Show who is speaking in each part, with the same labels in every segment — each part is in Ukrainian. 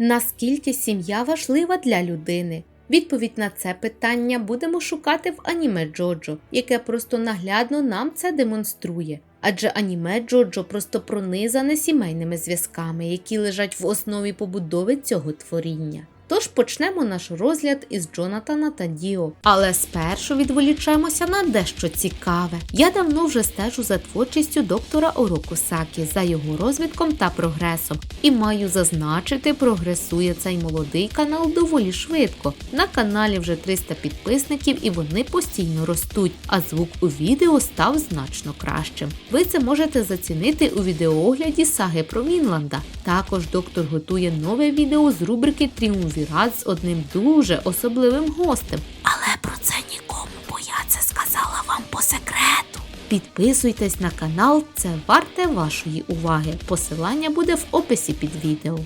Speaker 1: Наскільки сім'я важлива для людини? Відповідь на це питання будемо шукати в аніме Джоджо, яке просто наглядно нам це демонструє. Адже аніме Джоджо просто пронизане сімейними зв'язками, які лежать в основі побудови цього творіння. Тож почнемо наш розгляд із Джонатана та Діо. Але спершу відволічемося на дещо цікаве. Я давно вже стежу за творчістю доктора Ороку Сакі, за його розвитком та прогресом. І маю зазначити, прогресує цей молодий канал доволі швидко. На каналі вже 300 підписників і вони постійно ростуть, а звук у відео став значно кращим. Ви це можете зацінити у відеоогляді саги про Вінланда. Також доктор готує нове відео з рубрики Тріумвірат з одним дуже особливим гостем. Але про це нікому, бо я це сказала вам по секрету. Підписуйтесь на канал, це варте вашої уваги. Посилання буде в описі під відео.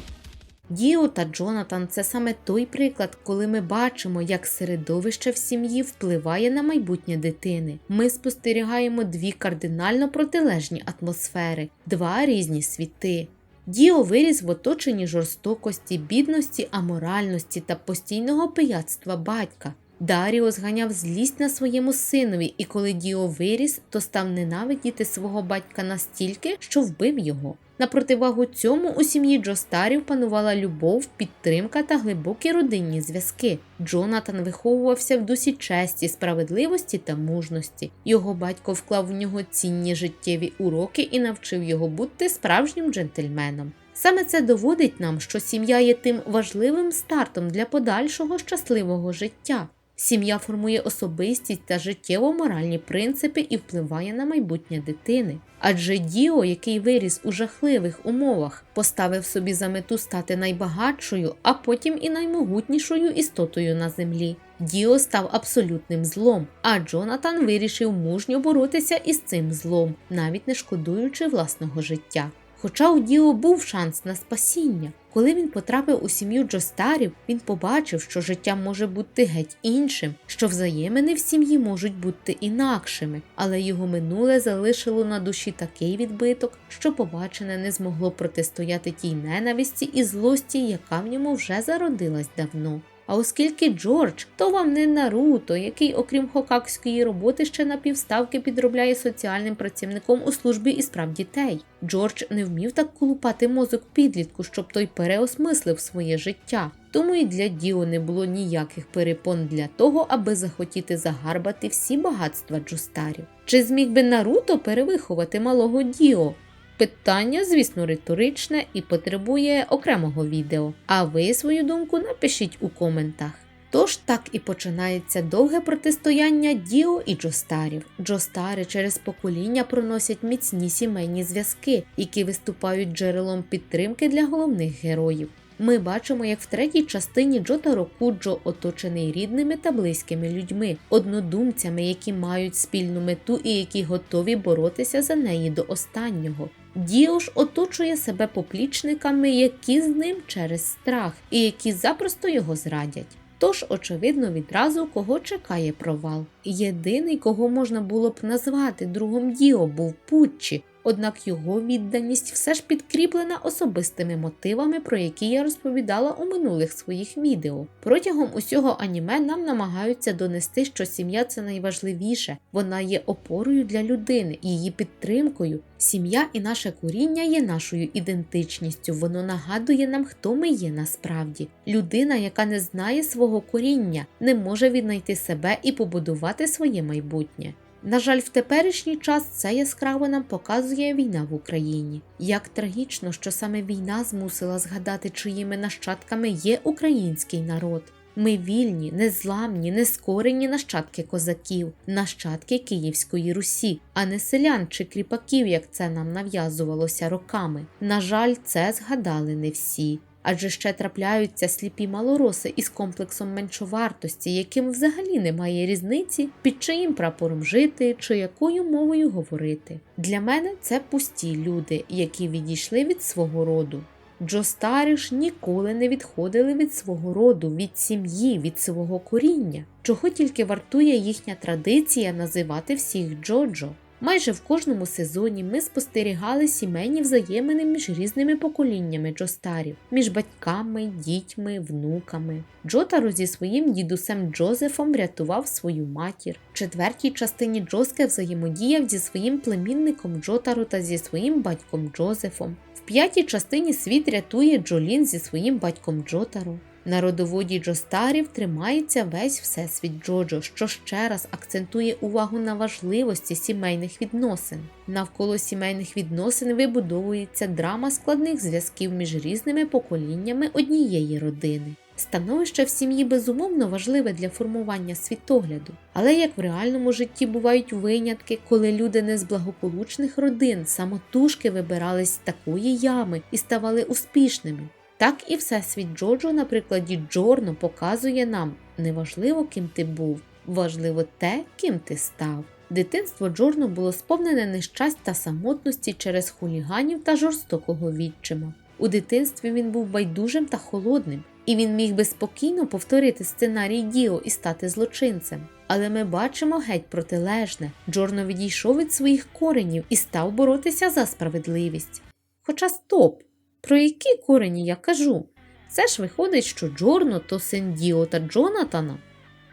Speaker 1: Діо та Джонатан це саме той приклад, коли ми бачимо, як середовище в сім'ї впливає на майбутнє дитини. Ми спостерігаємо дві кардинально протилежні атмосфери, два різні світи. Діо виріс в оточенні жорстокості, бідності, аморальності та постійного пияцтва батька. Даріо зганяв злість на своєму синові, і коли Діо виріс, то став ненавидіти свого батька настільки, що вбив його. На противагу цьому у сім'ї Джостарів панувала любов, підтримка та глибокі родинні зв'язки. Джонатан виховувався в дусі честі, справедливості та мужності. Його батько вклав в нього цінні життєві уроки і навчив його бути справжнім джентльменом. Саме це доводить нам, що сім'я є тим важливим стартом для подальшого щасливого життя. Сім'я формує особистість та життєво-моральні принципи і впливає на майбутнє дитини. Адже Діо, який виріс у жахливих умовах, поставив собі за мету стати найбагатшою, а потім і наймогутнішою істотою на землі. Діо став абсолютним злом, а Джонатан вирішив мужньо боротися із цим злом, навіть не шкодуючи власного життя. Хоча у Діо був шанс на спасіння. Коли він потрапив у сім'ю Джостарів, він побачив, що життя може бути геть іншим, що взаємини в сім'ї можуть бути інакшими, але його минуле залишило на душі такий відбиток, що побачене не змогло протистояти тій ненависті і злості, яка в ньому вже зародилась давно. А оскільки Джордж, то вам не Наруто, який, окрім хокакської роботи, ще на півставки підробляє соціальним працівником у службі і справ дітей. Джордж не вмів так колупати мозок підлітку, щоб той переосмислив своє життя. Тому і для Діо не було ніяких перепон для того, аби захотіти загарбати всі багатства Джустарів. Чи зміг би Наруто перевиховати малого Діо? Питання, звісно, риторичне і потребує окремого відео. А ви свою думку напишіть у коментах. Тож так і починається довге протистояння Діо і Джостарів. Джостари через покоління проносять міцні сімейні зв'язки, які виступають джерелом підтримки для головних героїв. Ми бачимо, як в третій частині Джотаро Куджо оточений рідними та близькими людьми, однодумцями, які мають спільну мету і які готові боротися за неї до останнього. Діо ж оточує себе поплічниками, які з ним через страх, і які запросто його зрадять. Тож, очевидно, відразу кого чекає провал. Єдиний, кого можна було б назвати другом Діо, був Путчі, однак його відданість все ж підкріплена особистими мотивами, про які я розповідала у минулих своїх відео. Протягом усього аніме нам намагаються донести, що сім'я це найважливіше, вона є опорою для людини, її підтримкою. Сім'я і наше коріння є нашою ідентичністю, воно нагадує нам, хто ми є насправді. Людина, яка не знає свого коріння, не може віднайти себе і побудувати своє майбутнє. На жаль, в теперішній час це яскраво нам показує війна в Україні. Як трагічно, що саме війна змусила згадати, чиїми нащадками є український народ. Ми вільні, незламні, нескорені нащадки козаків, нащадки Київської Русі, а не селян чи кріпаків, як це нам нав'язувалося роками. На жаль, це згадали не всі. Адже ще трапляються сліпі малороси із комплексом меншовартості, яким взагалі немає різниці, під чиїм прапором жити чи якою мовою говорити. Для мене це пусті люди, які відійшли від свого роду. Джостарі ж ніколи не відходили від свого роду, від сім'ї, від свого коріння, чого тільки вартує їхня традиція називати всіх Джоджо. Майже в кожному сезоні ми спостерігали сімейні взаємини між різними поколіннями Джостарів, між батьками, дітьми, внуками. Джотаро зі своїм дідусем Джозефом врятував свою матір. В четвертій частині Джоске взаємодіяв зі своїм племінником Джотаро та зі своїм батьком Джозефом. В п'ятій частині світ рятує Джолін зі своїм батьком Джотаро. На родоводі Джостарів тримається весь всесвіт Джоджо, що ще раз акцентує увагу на важливості сімейних відносин. Навколо сімейних відносин вибудовується драма складних зв'язків між різними поколіннями однієї родини. Становище в сім'ї безумовно важливе для формування світогляду, але як в реальному житті бувають винятки, коли люди не з благополучних родин самотужки вибирались з такої ями і ставали успішними. Так і всесвіт Джоджо на прикладі Джорно показує нам неважливо, ким ти був, важливо те, ким ти став. Дитинство Джорно було сповнене нещасть та самотності через хуліганів та жорстокого відчима. У дитинстві він був байдужим та холодним, і він міг би спокійно повторити сценарій Діо і стати злочинцем. Але ми бачимо геть протилежне. Джорно відійшов від своїх коренів і став боротися за справедливість. Хоча стоп! Про які корені я кажу? Це ж виходить, що Джорно то син Діо та Джонатана,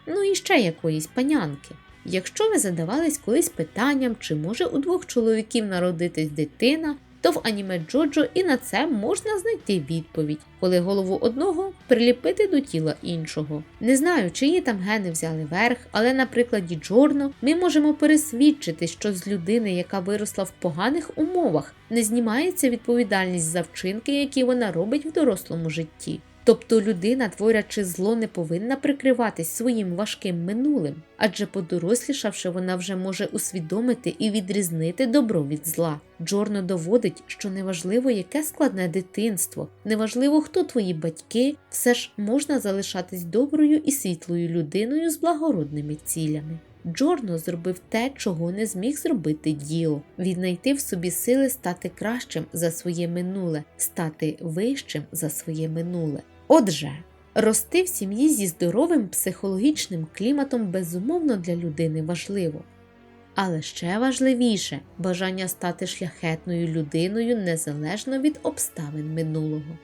Speaker 1: ну і ще якоїсь панянки. Якщо ви задавались колись питанням, чи може у двох чоловіків народитись дитина, то в аніме Джоджо і на це можна знайти відповідь, коли голову одного приліпити до тіла іншого. Не знаю, чиї там гени взяли верх, але на прикладі Джорно ми можемо пересвідчити, що з людини, яка виросла в поганих умовах, не знімається відповідальність за вчинки, які вона робить в дорослому житті. Тобто людина, творячи зло, не повинна прикриватись своїм важким минулим, адже подорослішавши, вона вже може усвідомити і відрізнити добро від зла. Джорно доводить, що неважливо, яке складне дитинство, неважливо, хто твої батьки, все ж можна залишатись доброю і світлою людиною з благородними цілями. Джорно зробив те, чого не зміг зробити Діо. Віднайти в собі сили стати кращим за своє минуле, стати вищим за своє минуле. Отже, рости в сім'ї зі здоровим психологічним кліматом безумовно для людини важливо. Але ще важливіше бажання стати шляхетною людиною незалежно від обставин минулого.